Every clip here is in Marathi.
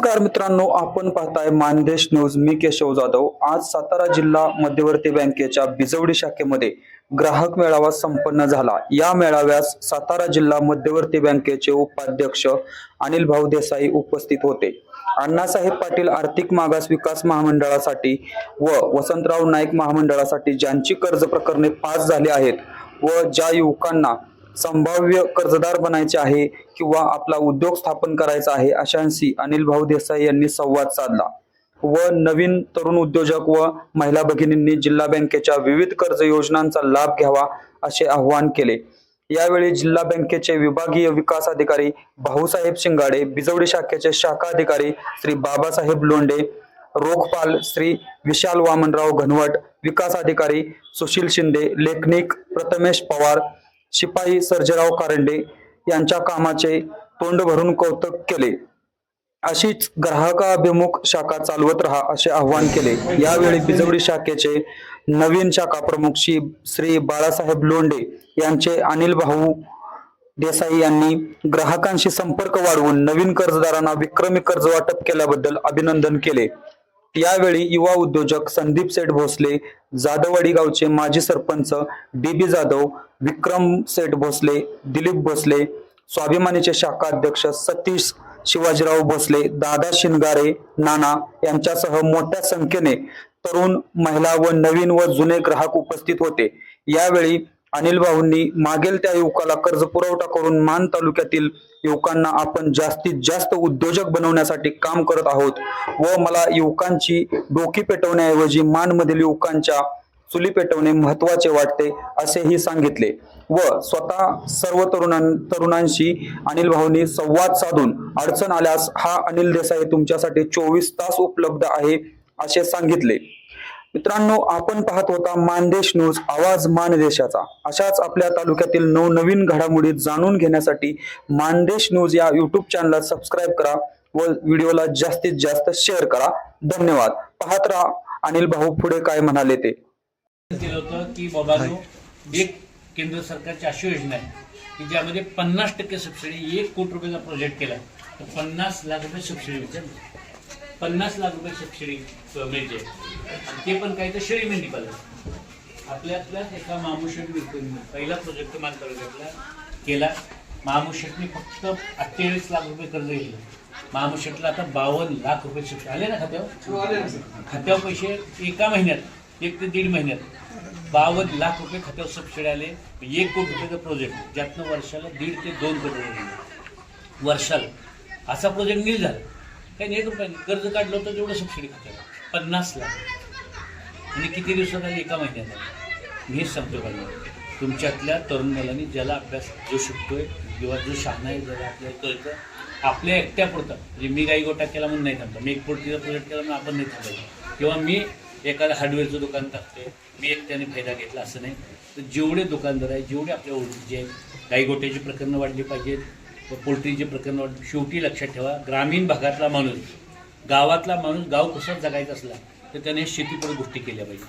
नमस्कार मित्रांनो आपण पाहताय मानदेश न्यूज. मी केशव जाधव. आज सातारा जिल्हा मध्यवर्ती बँकेच्या बिजवडी शाखेमध्ये ग्राहक मेळावा संपन्न झाला. या मेळाव्यास सातारा जिल्हा मध्यवर्ती बँकेचे उपाध्यक्ष अनिल भाऊ देसाई उपस्थित होते. अण्णासाहेब पाटील आर्थिक मागास विकास महामंडळासाठी व वसंतराव नाईक महामंडळासाठी ज्यांची कर्ज प्रकरणे पास झाली आहेत व ज्या युवकांना संभाव्य कर्जदार बनायचे आहे किंवा आपला उद्योग स्थापन करायचा आहे अशांशी अनिल भाऊ देसाई यांनी संवाद साधला. व नवीन तरुण उद्योजक व महिला भगिनींनी जिल्हा बँकेच्या विविध कर्ज योजनांचा लाभ घ्यावा असे आवाहन केले. यावेळी जिल्हा बँकेचे विभागीय विकास अधिकारी भाऊसाहेब शिंगाडे बिजवडी शाखेचे शाखा अधिकारी श्री बाबासाहेब लोंडे रोखपाल श्री विशाल वामनराव घनवट विकास अधिकारी सुशील शिंदे लेखनिक प्रथमेश पवार शिपाई सर्जेराव कारंडे यांच्या कामाचे तोंड भरून कौतुक केले. अशीच ग्राहकाभिमुख शाखा चालवत राहा असे आवाहन केले. यावेळी बिजवडी शाखेचे नवीन शाखा प्रमुख श्री श्री बाळासाहेब लोंढे यांचे अनिल भाऊ देसाई यांनी ग्राहकांशी संपर्क वाढवून नवीन कर्जदारांना विक्रमी कर्ज वाटप केल्याबद्दल अभिनंदन केले. यावेळी युवा उद्योजक संदीप सेठ भोसले जाधववाडी गावचे माजी सरपंच डी बी जाधव विक्रम सेठ भोसले दिलीप भोसले स्वाभिमानीचे शाखा अध्यक्ष सतीश शिवाजीराव भोसले दादा शिनगारे नाना यांच्यासह मोठ्या संख्येने तरुण महिला व नवीन व जुने ग्राहक उपस्थित होते. यावेळी अनिल भाऊंनी मागेल त्या युवकाला कर्ज पुरवठा करून मान तालुक्यातील युवकांना आपण जास्तीत जास्त उद्योजक बनवण्यासाठी काम करत आहोत व मला युवकांची डोकी पेटवण्याऐवजी मानमधील युवकांच्या चुली पेटवणे महत्त्वाचे वाटते असेही सांगितले व स्वतः सर्व तरुणां तरुणांशी अनिल भाऊंनी संवाद साधून अडचण आल्यास हा अनिल देसाई तुमच्यासाठी चोवीस तास उपलब्ध आहे असे सांगितले. मित्रांनो आपण पाहत होता मानदेश न्यूज आवाज मानदेशाचा. अशाच आपल्या तालुक्यातील नवनवीन घडामोडी जाणून घेण्यासाठी मानदेश न्यूज या युट्यूब चॅनलला सबस्क्राईब करा व व्हिडिओला जास्तीत जास्त शेअर करा. धन्यवाद. पाहत राहा. अनिल भाऊ पुढे काय म्हणाले ते? की एक केंद्र सरकारची अशी योजना आहे की ज्यामध्ये पन्नास टक्के सबसिडी एक कोटी रुपयाचा प्रोजेक्ट केला तर पन्नास लाख रुपये सबसिडी पन्नास लाख रुपये सबसिडी मिळते. ते पण काही तर शेळी मेंढी पालन आपल्यातल्याच एका मामुशेट पहिला प्रोजेक्ट मान तालुक्यातला केला. महामुशेटने फक्त अठ्ठेचाळीस लाख रुपये कर्ज घेतलं. महामुशेटला आता बावन्न लाख रुपये सबसिडी आले ना खात्यावर? खात्यावर पैसे एका महिन्यात एक ते दीड महिन्यात. बावन्न लाख रुपये खात्यावर सबसिडी आले. एक कोटी रुपयाचा प्रोजेक्ट ज्यातनं वर्षाला दीड ते दोन कोटी रुपये. वर्षाला. असा प्रोजेक्ट नील झाला काही नाही एक रुपये नाही. कर्ज काढलं होतं तेवढं सबसिडी खात्याला. पन्नास लाख आणि किती दिवसात आली? एका महिन्यात मी मीच सांगतो का तुमच्यातल्या तरुण मुलांनी ज्याला अभ्यास जो शिकतोय किंवा जो शहाणा आहे ज्याला आपल्याला कळतं आपल्या एकट्या पुरतं. म्हणजे मी काही गोटा केला म्हणून नाही थांबतो मी एक पोटीचा प्रोजेक्ट केला म्हणून आपण नाही थांबायचं किंवा मी एखादं हार्डवेअरचं दुकान टाकतोय मी एकट्याने फायदा घेतला असं नाही. तर जेवढे दुकानदार आहेत जेवढे आपल्या ओळखीचे आहेत गाई गोट्याची प्रकरणं वाढली पाहिजेत. व प्रकरण प्रकरणं शेवटी लक्षात ठेवा. ग्रामीण भागातला माणूस गावातला माणूस गाव कसा जगायचा असला तर त्याने शेतीपुढे गोष्टी केल्या पाहिजे.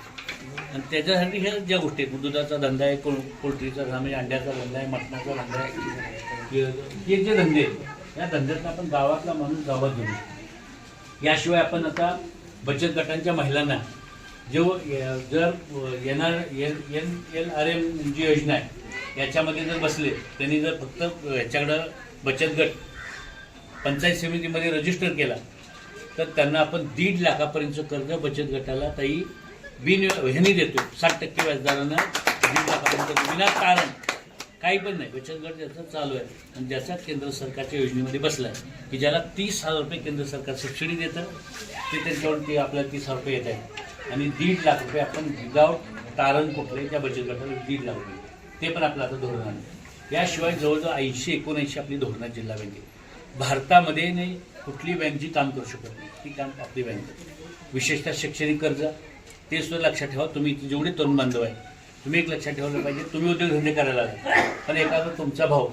आणि त्याच्यासाठी ह्या ज्या गोष्टी आहेत दुधाचा धंदा आहे कोण पोल्ट्रीचा धंदा आहे अंड्याचा धंदा आहे मटणाचा धंदा आहे हे जे धंदे आहेत या धंद्यातनं आपण गावातला माणूस गावात घेऊ. याशिवाय आपण आता बचत गटांच्या महिलांना जो य- जर येणार N N L R M जी योजना आहे याच्यामध्ये जर बसले त्यांनी जर फक्त याच्याकडं बचत गट पंचायत समितीमध्ये रजिस्टर केला तर त्यांना आपण दीड लाखापर्यंतचं कर्ज बचत गटाला ताई बिन ह्यानी देतो साठ टक्के व्याजदारानं दीड लाखापर्यंत विना कारण. काही पण नाही. बचत गट ज्याचा चालू आहे आणि ज्याचा केंद्र सरकारच्या योजनेमध्ये बसला आहे की ज्याला तीस हजार रुपये केंद्र सरकार सबसिडी देतं ते त्याच्यावरती आपल्याला तीस हजार रुपये येत आहे आणि दीड लाख रुपये आपण विदाऊट तारण कुठले त्या बचत गटाला दीड लाख रुपये. ते पण आपलं आता धोरण आहे. याशिवाय जवळजवळ ऐंशी एकोणऐंशी आपली धोरणं जिल्हा बँकेत भारतामध्ये नाही कुठली बँक जी काम करू शकत नाही ती काम आपली बँक करते. विशेषतः शैक्षणिक कर्ज ते सुद्धा लक्षात ठेवा. तुम्ही जेवढे तरुण बांधव आहे तुम्ही एक लक्षात ठेवलं पाहिजे तुम्ही उद्योगधंदे करायला लागला. पण एखादा तुमचा भाऊ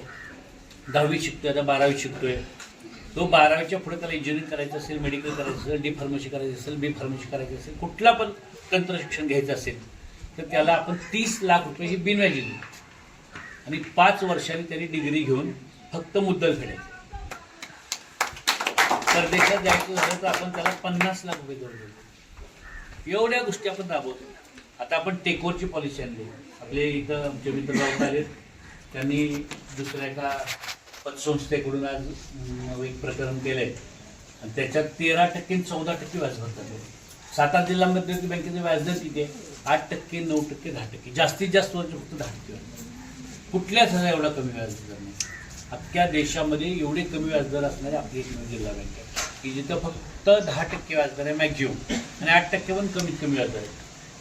दहावी शिकतोय आता बारावी शिकतोय. तो बारावीच्या पुढे त्याला इंजिनिअरिंग करायचं असेल मेडिकल करायचं असेल डी फार्मसी करायची असेल बी फार्मसी करायची असेल कुठला पण तंत्रशिक्षण घ्यायचं असेल तर त्याला आपण तीस लाख रुपये ही बिनव्याजी देऊ. आणि पाच वर्षांनी त्यांनी डिग्री घेऊन फक्त मुद्दल फेडायचे. परदेशात जायचं झालं तर आपण त्याला पन्नास लाख रुपये दर देतो एवढ्या गोष्टी आपण राबवतो. आता आपण टेकोरची पॉलिसी आणली. आपले इथं आमचे मित्र राऊत आले त्यांनी दुसऱ्या एका पतसंस्थेकडून आज एक प्रकरण केलं आहे आणि त्याच्यात तेरा टक्के चौदा टक्के व्याज भरतात सातारा सात मध्यवर्ती बँकेचे व्याजदर किती आहे? आठ टक्के नऊ टक्के दहा टक्के. जास्तीत जास्त वर्ष फक्त दहा टक्के कुठल्याच ह्याला एवढा कमी व्याजदर नाही अख्ख्या देशामध्ये एवढे कमी व्याजदर असणारे आपली एकमेव जिल्हा बँक आहे. की जिथं फक्त दहा टक्के व्याजदर आहे मॅक्झिमम आणि आठ टक्के पण कमीत कमी व्याजदर आहे.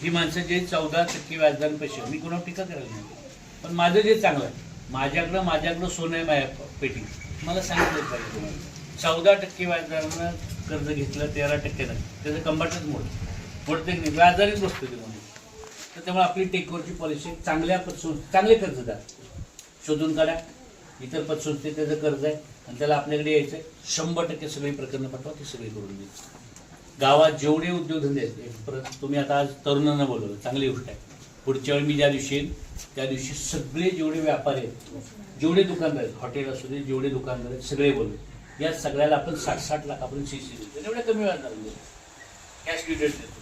ही माणसं जे चौदा टक्के व्याजदर पैसे मी कोणावर टीका करायला नाही. पण माझं जे चांगलं आहे माझ्याकडं माझ्याकडं सोनं आहे माझ्या पेटी. मला सांगितलं पाहिजे चौदा टक्के व्याजदरानं कर्ज घेतलं तेरा टक्के नाही. त्याचं कंबाटच मोड मोडते की नाही? व्याजदारीच बसतो ते म्हणून तर त्यामुळे आपली टेकवरची पॉलिसी चांगल्या पतसंस्थे चांगले कर्जदार शोधून काढा. इतर पतसंस्थेत त्याचं कर्ज आहे. आणि त्याला आपल्याकडे यायचं आहे शंभर टक्के सगळी प्रकरणं पाठवा ती सगळी करून द्यायची गावात जेवढे उद्योगधंदे आहेत परत तुम्ही आता आज तरुणांना बोलवलं चांगली गोष्ट आहे. पुढच्या वेळी मी ज्या दिवशी येईन त्या दिवशी सगळे जेवढे व्यापारी आहेत जेवढे दुकानदार आहेत हॉटेल असू दे जेवढे दुकानदार आहेत सगळे बोलू या सगळ्याला आपण साठ साठ लाखापर्यंत सी सी देतो एवढ्या कमी वेळात कॅश क्रेडिट देतो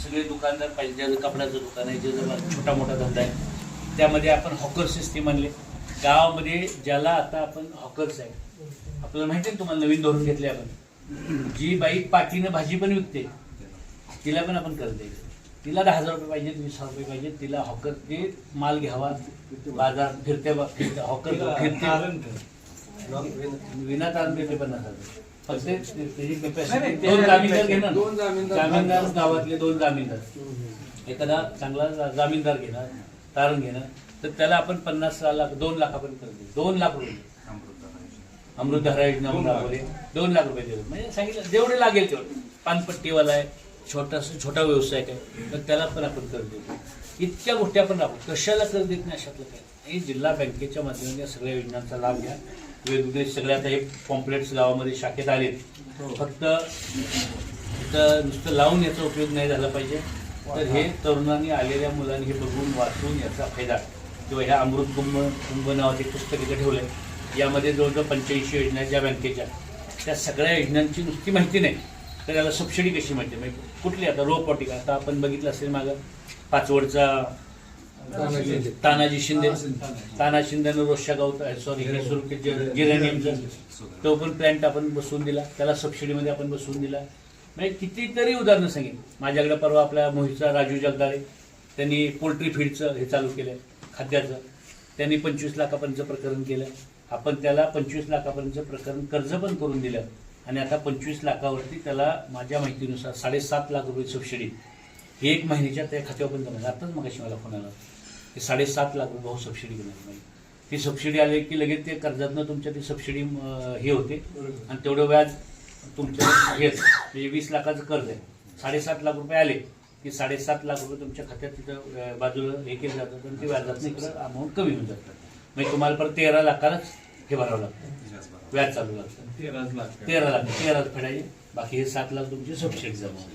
सगळे दुकानदार पाहिजे ज्याचं कपड्याचं दुकान आहे ज्याचा छोटा मोठा धंदा आहे त्यामध्ये आपण हॉकर सिस्टीम आणले गावामध्ये ज्याला आता आपण हॉकर्स आहे आपल्याला माहिती आहे तुम्हाला नवीन धोरण घेतले आपण. जी बाई पाठीनं भाजी पण विकते तिला पण आपण कर्ज द्यायचं तिला दहा हजार रुपये पाहिजेत वीस हजार रुपये पाहिजेत तिला हॉकर ते माल घ्यावा बाजार फिरते बा- फिरते हॉकर फिरते विना तारण देते पन्नास हजार दोन जामीनदार घेणार. दोन जामीनदार. जामीनदार गावातले दोन जामीनदार. एखादा चांगला जामीनदार घेणार तारण घेणार तर त्याला आपण पन्नास लाख दोन लाखापर्यंत देऊ. दोन लाख रुपये. अमृतधारा योजना म्हणून राबवली दोन लाख रुपये दिले म्हणजे सांगितलं जेवढे लागेल तेवढे. पानपट्टीवाला आहे छोटासा छोटा व्यवसाय आहे तर त्याला पण आपण कर्ज देतो इतक्या गोष्टी आपण राबवतो कशाला कर्ज देत नाही अशातलं काय? हे जिल्हा बँकेच्या माध्यमाने या सगळ्या योजनांचा लाभ घ्या. वेगवेगळे सगळे आता हे पॉम्पलेट्स गावामध्ये शाखेत आलेत. फक्त फक्त नुसतं लावून याचा उपयोग नाही झाला पाहिजे. तर हे तरुणांनी आलेल्या मुलांनी हे बघून वाचून याचा फायदा. किंवा ह्या अमृत कुंभ कुंभ नावाचे पुस्तक इथे ठेवलं यामध्ये जवळजवळ पंच्याऐंशी योजना ज्या बँकेच्या त्या सगळ्या योजनांची नुसती माहिती नाही. तर त्याला सबसिडी कशी मिळते म्हणजे कुठली आता रोपवाटिका आता आपण बघितलं असेल मागं. पाचवडचा तानाजी. शिंदे ताना शिंदेनं रोजच्या गाव सॉरी हे सुरू केलं तो पण प्लॅन्ट आपण बसवून दिला त्याला सबसिडीमध्ये आपण बसवून दिला म्हणजे कितीतरी उदाहरणं सांगेन माझ्याकडे परवा आपल्या मोहितचा राजू जगदाळे त्यांनी पोल्ट्री फीडचं हे चालू केलं खाद्याचं त्यांनी पंचवीस लाखापर्यंत प्रकरण केलं आपण त्याला पंचवीस लाखापर्यंत प्रकरण कर्ज पण करून दिलं आणि आता पंचवीस लाखावरती त्याला माझ्या माहितीनुसार साडेसात लाख रुपये सबसिडी ही एक महिन्याच्या त्या खात्यावर पण जमा आताच मग मला फोन आला की साडेसात लाख रुपये भाऊ सबसिडी घेणार नाही ती सबसिडी आली की लगेच ते कर्जातनं तुमच्या ती सबसिडी हे होते. आणि तेवढं व्याज तुमच्या हे म्हणजे वीस लाखाचं कर्ज आहे. साडेसात लाख रुपये आले की साडेसात लाख रुपये तुमच्या खात्यात तिथं बाजूला हे केलं जातं आणि ते व्याजात इकडं अमाऊंट कमी होऊन जातं. म्हणजे तुम्हाला परत तेरा लाखालाच हे भरावं लागतं. व्याज चालू लागतं. तेराच लाख. तेरा लाख तेरा फेडायचे. बाकी हे सात लाख तुमची सबसिडी जमा.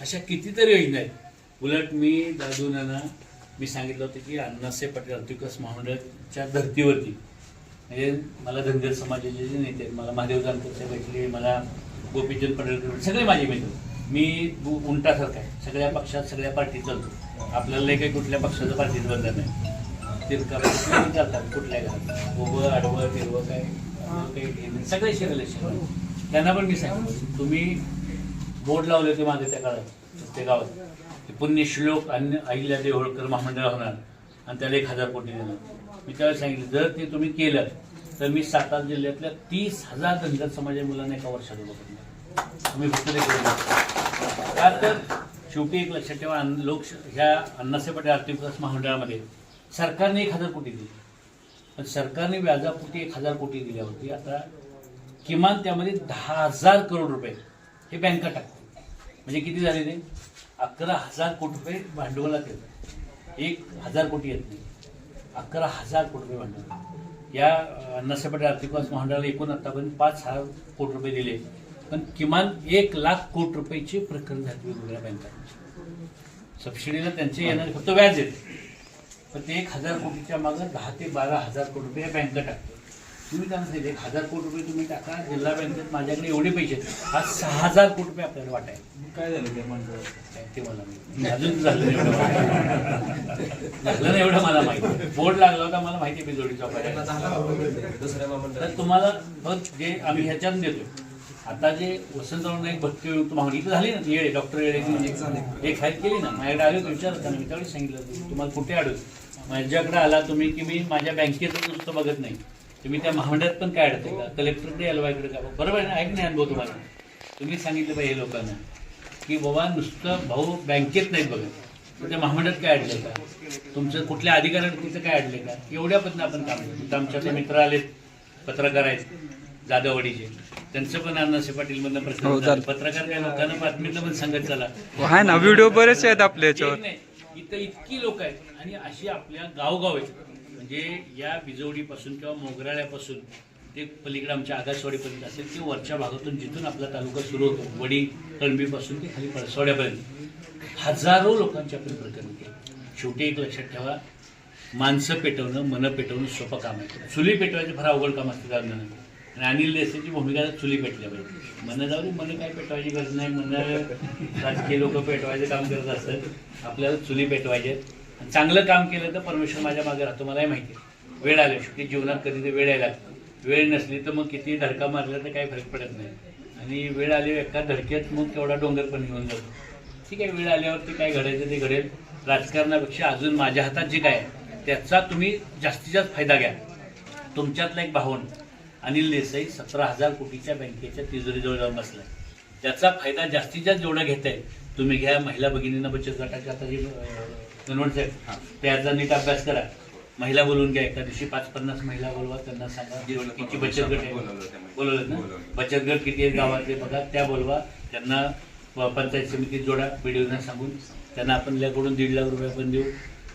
अशा कितीतरी योजना आहेत. उलट मी दादूनाना मी सांगितलं होतं की अण्णासाहेब पटेल आर्थिक महामंडळाच्या धर्तीवरती. म्हणजे मला धनगर समाजाचे जे नेते आहेत, मला महादेव जानकर भेटले मला गोपीचंद पटेल भेटले, सगळे माझे मित्र. मी उंटासारखा आहे. सगळ्या पक्षात सगळ्या पार्टीत चालतो. आपल्याला काही कुठल्या पक्षाचं पार्टीत बंधन नाही. तिरका चालतात कुठल्या घरात. उभं आडवं तिरवं काय काही हे नाही. सगळे शिरले त्यांना पण मी सांगितलं. तुम्ही बोर्ड लावले होते माझे त्या काळात. त्या गावात ते पुण्यश्लोक अन्य अहिल्या होळकर महामंडळ होणार. आणि त्याला एक हजार कोटी देणार. मी त्यावेळेस सांगितलं जर ते तुम्ही केलं तर मी सातारा जिल्ह्यातल्या तीस हजार धनगर समाजाच्या मुलांना एका वर्षात उभं करणार तुम्ही फक्त ते का तर शेवटी एक लक्षात ठेवा अन्न- लोक ह्या अण्णासाहेब पटेल आर्थिक विकास महामंडळामध्ये सरकारने एक हजार कोटी दिली. पण सरकारने व्याजापोटी एक हजार कोटी दिल्यावरती आता किमान त्यामध्ये दहा हजार करोड रुपये हे बँका टाकतात. म्हणजे किती झाले ते? अकरा हजार कोटी रुपये भांडवलात येत एक हजार कोटी येत नाही. अकरा हजार कोटी रुपये भांडवल. या अं, आर्थिक विकास महामंडळाला एकूण आतापर्यंत पाच हजार कोटी रुपये दिले. पण किमान एक लाख कोटी रुपयाची प्रकरण झाले वेगवेगळ्या बँका सबसिडीला त्यांचे येणारे फक्त व्याज येते पण ते एक हजार कोटीच्या मागं दहा ते बारा हजार कोटी रुपये या बँका टाकतात. तुम्ही त्यांना सांगितलं एक हजार कोटी रुपये तुम्ही टाका जिल्हा बँकेत माझ्याकडे एवढे पैसे आहेत. आज सहा हजार कोटी रुपये आपल्याला वाटाय काय झालं त्या ते मला माहिती नाही. अजून झालं नाही एवढं माहिती. झालं नाही एवढं मला माहिती. बोर्ड लागला होता मला माहिती आहे बिजोडीचा दुसऱ्या तर तुम्हाला फक्त जे आम्ही ह्याच्यात देतो आता जे वसंतराव नाईक भक्तीयुक्त मागणी इथं झाली ना ती येळे डॉक्टर येळे एक फाईल केली ना माझ्याकडे आले होते विचारत मी त्यावेळी सांगितलं होतं, तुम्हाला कुठे अडवलं माझ्याकडे आला तुम्ही की मी माझ्या बँकेत नुसतं बघत नाही. तुम्ही त्या महामंडळात पण काय अडते का कलेक्टर यायला इकडे का बरोबर आहे ना? ऐक नाही अनुभव तुम्हाला. तुम्ही सांगितलं पाहिजे लोकांना की बाबा नुसतं भाऊ बँकेत नाहीत बघत. त्या महामंडळात काय अडलंय का? तुमचं कुठल्या अधिकाऱ्यात तिथं काय अडलंय का? एवढ्या पद्धतीने आपण काम करतो. इथं आमच्या ते मित्र आलेत पत्रकार आहेत जाधववाडीचे. त्यांचं पण अण्णासे पाटील मधनं प्रश्न हो. पत्रकार काय लोकांना बातमीतलं पण सांगत चला. व्हिडिओ बरेचसे आहेत आपल्या याच्यावर. नाही. इथं इतकी लोक आहेत आणि अशी आपल्या गावगाव आहेत. म्हणजे या बिजवडीपासून किंवा मोगराळ्यापासून ते पलीकडे आमच्या आगासवाडीपर्यंत असेल ते वरच्या भागातून जिथून आपला तालुका सुरू होतो वडी कळंबीपासून ते खाली पळसवाड्यापर्यंत हजारो लोकांची आपण प्रकरण केली. शेवटी एक लक्षात ठेवा माणसं पेटवणं मनं पेटवणं सोपं काम आहे. चुली पेटवायचं फार अवघड काम असतं कारण आणि अनिल देसाईची भूमिका चुली पेटल्या पाहिजे मनं जाऊ मनं काय पेटवायची गरज नाही. मनं राजकीय लोक पेटवायचं काम करत असतात. आपल्याला चुली पेटवायचे चांगलं काम केलं तर परमेश्वर माझ्या मागे राहतो. मलाही माहिती आहे. वेळ आल्या शेवटी जीवनात कधी ते वेळ यायला वेळ नसली तर मग किती धडका मारला तर काही फरक पडत नाही. आणि वेळ आली एका धडक्यात मग तेवढा डोंगर पण घेऊन जातो. ठीक आहे वेळ आल्यावरती काय घडायचं ते घडेल. राजकारणापेक्षा अजून माझ्या हातात जे काय आहे, त्याचा तुम्ही जास्तीत जास्त फायदा घ्या. तुमच्यातला एक भावण अनिल देसाई सतरा हजार कोटीच्या बँकेच्या तिजोरीजवळ जाऊन बसला त्याचा फायदा जास्तीत जास्त जेवढा आहे तुम्ही घ्या महिला भगिनींना बचत गटाच्या आता जे गणवट साहेब त्याचा नीट अभ्यास करा. महिला बोलवून घ्या. एका दिवशी पाच पन्नास महिला बोलवा त्यांना सांगा. किती बचत गट आहे. बोलवलं ना? बचत गट किती आहेत गावातले बघा. त्या बोलवा. त्यांना पंचायत समितीत जोडा. बीडीओना सांगून. त्यांना आपण आपल्याकडून दीड लाख रुपये आपण देऊ.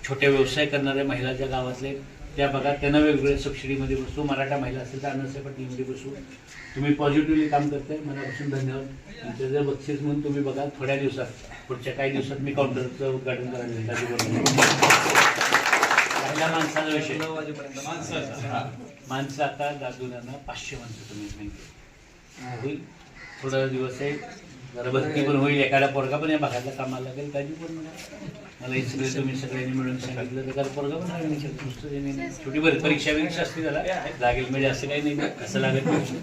छोटे व्यवसाय करणाऱ्या महिला ज्या गावातले त्या बघा. त्यांना वेगवेगळ्या सबसिडीमध्ये बसू. मराठा महिला असेल तर अण्णासाहेब पाटीलमध्ये बसू. तुम्ही पॉझिटिव्हली काम करताय मनापासून धन्यवाद. तुमचं जर बक्षीस म्हणून तुम्ही बघा थोड्या दिवसात पुढच्या काही दिवसात मी काउंटरचं उद्घाटन करायला पहिल्या माणसाचा विषय. माणसं आता दादूंना पाचशे माणसं तुम्ही होईल. थोडा दिवस आहे. जरा पण होईल एखादा पोरगा पण या भागातला कामाला लागेल काळजी पण. मला हे सगळे तुम्ही सगळ्यांनी मिळून सांगितलं तर पोरगा पण लागेल. छोटी बरी परीक्षा बिरीक्षा असते त्याला लागेल म्हणजे असं काही नाही असं लागत नाही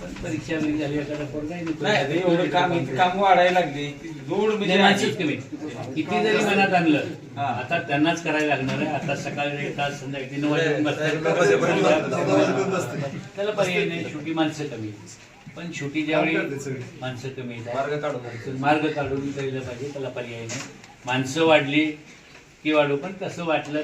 पण परीक्षा बिरी झाली एखादा पोरगा नाही एवढं काम इतकं काम वाढायला लागले म्हणजे कमी किती जरी मनात आणलं. आता त्यांनाच करायला लागणार आहे आता सकाळी एक तास संध्याकाळी वाजेपर्यंत बसतात. त्याला पर्याय नाही शेवटी माणसं कमी. पण शेवटी ज्यावेळी माणसं कमी येतात. मार्ग काढून मार्ग काढून केलं पाहिजे त्याला पर्याय नाही. माणसं वाढली की वाढू पण तसं वाटलं